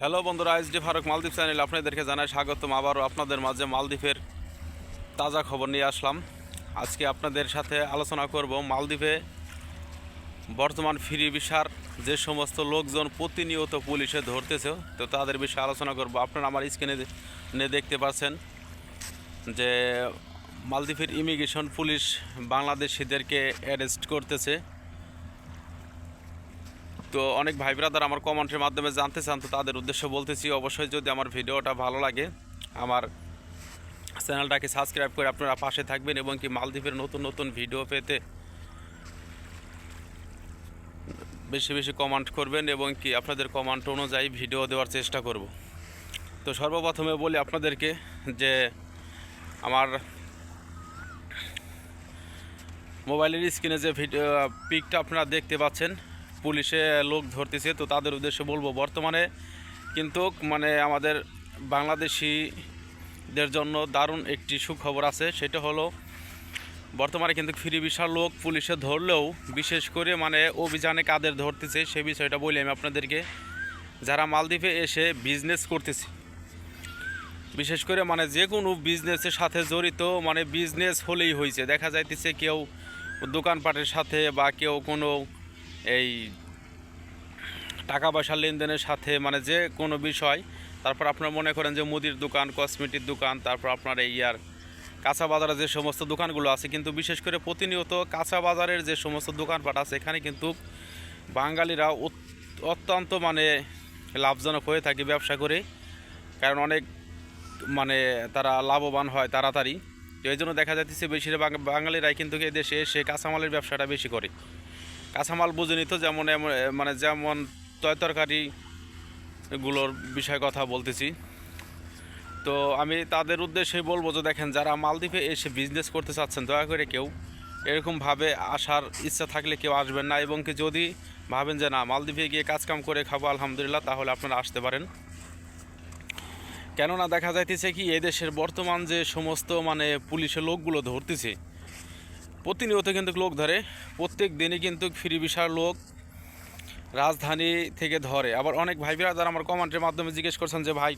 Hello বন্ধুরা, S D Faruk Maldives channel আপনাদেরকে জানাই স্বাগতম। আবারও আপনাদের মাঝে মালদ্বীপের তাজা খবর নিয়ে আসলাম। আজকে আপনাদের সাথে আলোচনা করব মালদ্বীপে বর্তমান ফ্রি ভিসার যে সমস্ত লোকজন প্রতিনিয়ত পুলিশে ধরতেছে, তো তাদের বিষয়ে আলোচনা করব। আপনারা আমার স্ক্রিনে দেখতে পাচ্ছেন যে মালদ্বীপের ইমিগ্রেশন পুলিশ বাংলাদেশিদেরকে অ্যারেস্ট করতেছে। তো অনেক ভাই ব্রাদার আমার কমেন্টের মাধ্যমে জানতে চান, তো তাদের উদ্দেশ্য বলতেছি, অবশ্যই যদি আমার ভিডিওটা ভালো লাগে, আমার চ্যানেলটাকে সাবস্ক্রাইব করে আপনারা পাশে থাকবেন এবং কি মালদ্বীপের নতুন নতুন ভিডিও পেতে বেশি বেশি কমেন্ট করবেন এবং কি আপনাদের কমেন্ট অনুযায়ী ভিডিও দেওয়ার চেষ্টা করব। তো সর্বপ্রথমে বলি আপনাদেরকে যে আমার মোবাইলের স্ক্রিনে যে ভিডিও পিকটা আপনারা দেখতে পাচ্ছেন পুলিশে লোক ধরতেছে, তো তাদের উদ্দেশ্যে বলব, বর্তমানে কিন্তু মানে আমাদের বাংলাদেশিদের জন্য দারুণ একটি সুখবর আছে, সেটা হলো বর্তমানে কিন্তু ফ্রি বিশাল লোক পুলিশে ধরলেও বিশেষ করে মানে অভিযানে কাদের ধরতেছে, সে বিষয়টা বলি আমি আপনাদেরকে। যারা মালদ্বীপে এসে বিজনেস করতেছে, বিশেষ করে মানে যে কোনো বিজনেসের সাথে জড়িত মানে বিজনেস হলেই হয়েছে। দেখা যাইতেছে কেউ দোকানপাটের সাথে বা কেউ কোনো এই টাকা পয়সা লেনদেনের সাথে মানে যে কোনো বিষয়, তারপর আপনার মনে করেন যে মুদির দোকান কসমেটিক দোকান, তারপর আপনার এই আর কাঁচা বাজারে যে সমস্ত দোকানগুলো আছে, কিন্তু বিশেষ করে প্রতিনিয়ত কাঁচা বাজারের যে সমস্ত দোকানপাট আছে, এখানে কিন্তু বাঙালিরা অত- অত্যন্ত মানে লাভজনক হয়ে থাকে ব্যবসা করে। কারণ অনেক মানে তারা লাভবান হয় তাড়াতাড়ি। এই জন্য দেখা যাচ্ছে বেশিরভাগ বাঙালিরাই কিন্তু এদেশে এসে কাঁচামালের ব্যবসাটা বেশি করে। কাঁচামাল বুঝে নিত যেমন মানে যেমন তয় তরকারি গুলোর বিষয়ে কথা বলতেছি। তো আমি তাদের উদ্দেশ্যে বলব যে দেখেন, যারা মালদ্বীপে এসে বিজনেস করতে চাচ্ছেন, দয়া করে কেউ এরকমভাবে আসার ইচ্ছা থাকলে কেউ আসবেন না এবং কি যদি ভাবেন যে না, মালদ্বীপে গিয়ে কাজকাম করে খাব, আলহামদুলিল্লাহ, তাহলে আপনারা আসতে পারেন। কেননা দেখা যাইতেছে কি, এদেশের বর্তমান যে সমস্ত মানে পুলিশের লোকগুলো ধরতেছে প্রতিনিয়ত কিন্তু লোক ধরে। প্রত্যেক দিনই কিন্তু ফ্রি বিশাল লোক রাজধানী থেকে ধরে। আবার অনেক ভাই যারা আমার কমেন্টের মাধ্যমে জিজ্ঞেস করছেন যে, ভাই,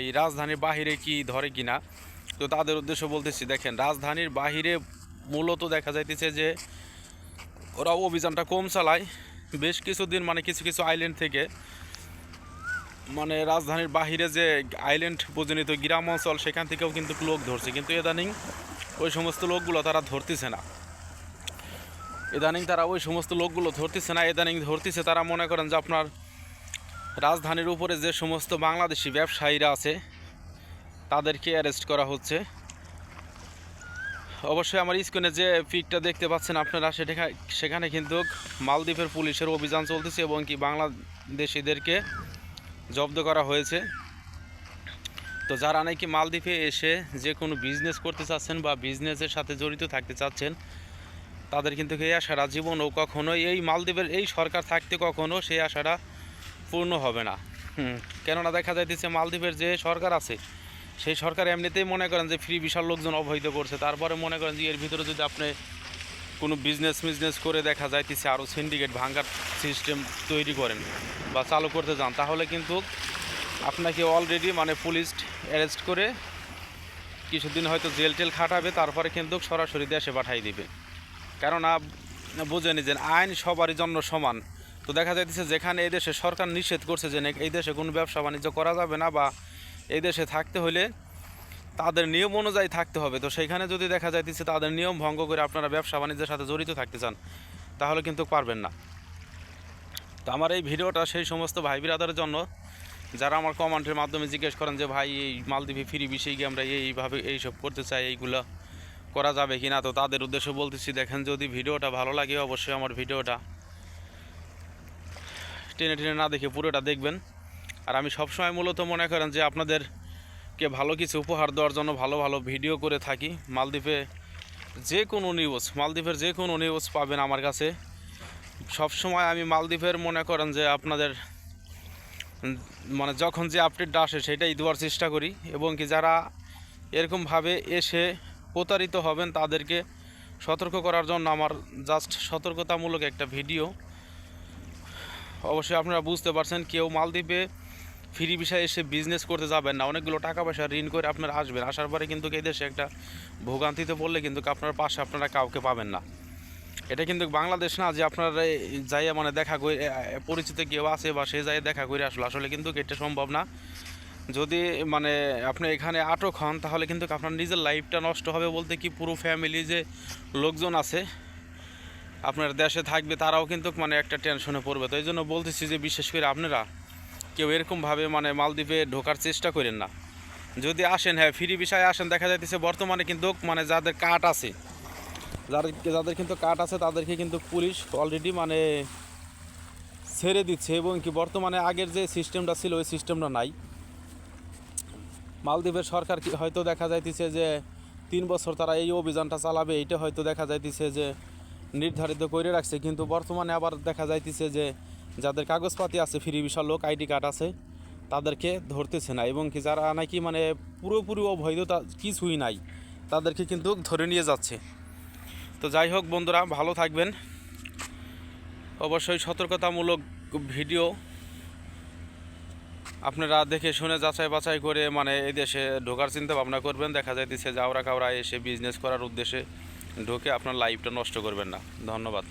এই রাজধানীর বাহিরে কি ধরে কি না? তো তাদের উদ্দেশ্য বলতেছি, দেখেন, রাজধানীর বাহিরে মূলত দেখা যাইতেছে যে, ওরা অভিযানটা কম চালায়। বেশ কিছুদিন মানে কিছু কিছু আইল্যান্ড থেকে মানে রাজধানীর বাহিরে যে আইল্যান্ড পরিণত গ্রাম অঞ্চল, সেখান থেকেও কিন্তু লোক ধরছে। কিন্তু ইদানিং ওই সমস্ত লোকগুলো তারা ধরতেছে না। ইদানিং তারা ওই সমস্ত লোকগুলো ধরতেছে না, ইদানিং ধরতেছে তারা মনে করেন যে আপনার রাজধানীর উপরে যে সমস্ত বাংলাদেশি ব্যবসায়ীরা আছে, তাদেরকে অ্যারেস্ট করা হচ্ছে। অবশ্যই আমার স্ক্রিনে যে পিকটা দেখতে পাচ্ছেন আপনারা, সেটা সেখানে কিন্তু মালদ্বীপের পুলিশের অভিযান চলতেছে এবং কি বাংলাদেশিদেরকে জব্দ করা হয়েছে। তো যারা নাকি মালদ্বীপে এসে যে কোনো বিজনেস করতে চাচ্ছেন বা বিজনেসের সাথে জড়িত থাকতে চাচ্ছেন তাদের কিন্তু এই আশাটা জীবনও কখনো এই মালদ্বীপের এই সরকার থাকতে কখনো সেই আশাটা পূর্ণ হবে না। কেননা দেখা যাইতেছে মালদ্বীপের যে সরকার আছে, সেই সরকার এমনিতেই মনে করেন যে ফ্রি বিশাল লোকজন অবহিত করছে। তারপরে মনে করেন যে এর ভিতরে যদি আপনি কোনো বিজনেস মিজনেস করে দেখা যাইতেছে, আরও সিন্ডিকেট ভাঙ্গার সিস্টেম তৈরি করেন বা চালু করতে যান, তাহলে কিন্তু আপনাকে অলরেডি মানে পুলিশ অ্যারেস্ট করে কিছুদিন হয়তো জেল টেল খাটাবে, তারপরে কিন্তু সরাসরি দেশে পাঠাই দিবে। কেননা বুঝে নিজেন আইন সবারই জন্য সমান। তো দেখা যাইতেছে যেখানে এই দেশে সরকার নিষেধ করছে যে এই দেশে কোনো ব্যবসা বাণিজ্য করা যাবে না বা এই দেশে থাকতে হলে তাদের নিয়ম অনুযায়ী থাকতে হবে। তো সেখানে যদি দেখা যাইতেছে তাদের নিয়ম ভঙ্গ করে আপনারা ব্যবসা বাণিজ্যের সাথে জড়িত থাকতে চান, তাহলে কিন্তু পারবেন না। তো আমার এই ভিডিওটা সেই সমস্ত ভাই বিরাদারের জন্য। যারা আমার কমেন্টের মাধ্যমে জিজ্ঞেস করেন যে, ভাই, এই মালদ্বীপে ফিরি বিষয়ে গিয়ে আমরা এইভাবে এইসব করতে চাই, এইগুলো? করা যাবে কি না, তো তাদের উদ্দেশ্যে বলতেছি, দেখেন যদি ভিডিওটা ভালো লাগে অবশ্যই আমার ভিডিওটা টেনে টেনে না দেখে পুরোটা দেখবেন। আর আমি সবসময় মূলত মনে করেন যে আপনাদেরকে ভালো কিছু উপহার দেওয়ার জন্য ভালো ভালো ভিডিও করে থাকি। মালদ্বীপে যে কোনো নিউজ মালদ্বীপের যে কোনো নিউজ পাবেন আমার কাছে। সবসময় আমি মালদ্বীপের মনে করেন যে আপনাদের মানে যখন যে আপডেটটা আসে সেটাই দেওয়ার চেষ্টা করি। এবং কি যারা এরকমভাবে এসে প্রতারিত হবেন তাদেরকে সতর্ক করার জন্য আমার জাস্ট সতর্কতামূলক একটা ভিডিও অবশ্যই আপনারা বুঝতে পারছেন, কেউ মালদ্বীপে ফ্রি বিষয়ে এসে বিজনেস করতে যাবেন না। অনেকগুলো টাকা পয়সা ঋণ করে আপনারা আসবেন। আসার পরে কিন্তু এই দেশে একটা ভোগান্তিতে পড়লে কিন্তু আপনার পাশে আপনারা কাউকে পাবেন না। এটা কিন্তু বাংলাদেশ না যে আপনার যাইয়া মানে দেখা করে পরিচিত কেউ আছে বা সে যাই দেখা করে আসলো। আসলে কিন্তু এটা সম্ভব না। যদি মানে আপনি এখানে আটক হন, তাহলে কিন্তু আপনার নিজের লাইফটা নষ্ট হবে বলতে কি পুরো ফ্যামিলি যে লোকজন আছে, আপনার দেশে থাকবে, তারাও কিন্তু মানে একটা টেনশনে পড়বে। তো এই জন্য বলতেছি যে, বিশেষ করে আপনারা কেউ এরকমভাবে মানে মালদ্বীপে ঢোকার চেষ্টা করেন না। যদি আসেন হ্যাঁ ফ্রি বিষয়ে আসেন, দেখা যাইতেছে বর্তমানে কিন্তু মানে যাদের কার্ড আছে যাদের যাদের কিন্তু কার্ড আছে, তাদেরকে কিন্তু পুলিশ অলরেডি মানে ছেড়ে দিচ্ছে এবং কি বর্তমানে আগের যে সিস্টেমটা ছিল, ওই সিস্টেমটা নাই। মালদ্বীপের সরকার হয়তো দেখা যাইতেছে যে তিন বছর তারা এই অভিযানটা চালাবে এটা হয়তো দেখা যাইতেছে যে নির্ধারিত করে রাখছে। কিন্তু বর্তমানে আবার দেখা যাইতেছে যে যাদের কাগজপাতি আছে, ফ্রি বিশাল লোক, আইডি কার্ড আছে, তাদেরকে ধরতেছে না। এবং কি যারা নাকি মানে পুরোপুরি অবৈধতা কিছুই নাই, তাদেরকে কিন্তু ধরে নিয়ে যাচ্ছে। তো যাই হোক বন্ধুরা, ভালো থাকবেন। অবশ্যই সতর্কতামূলক ভিডিও আপনারা দেখে শুনে যাচাই বাছাই করে মানে এই দেশে ঢোকার চিন্তা ভাবনা করবেন। দেখা যাইতেছে যাওরা কাউরা এসে বিজনেস করার উদ্দেশ্যে ঢোকে আপনার লাইফটা নষ্ট করবেন না। ধন্যবাদ।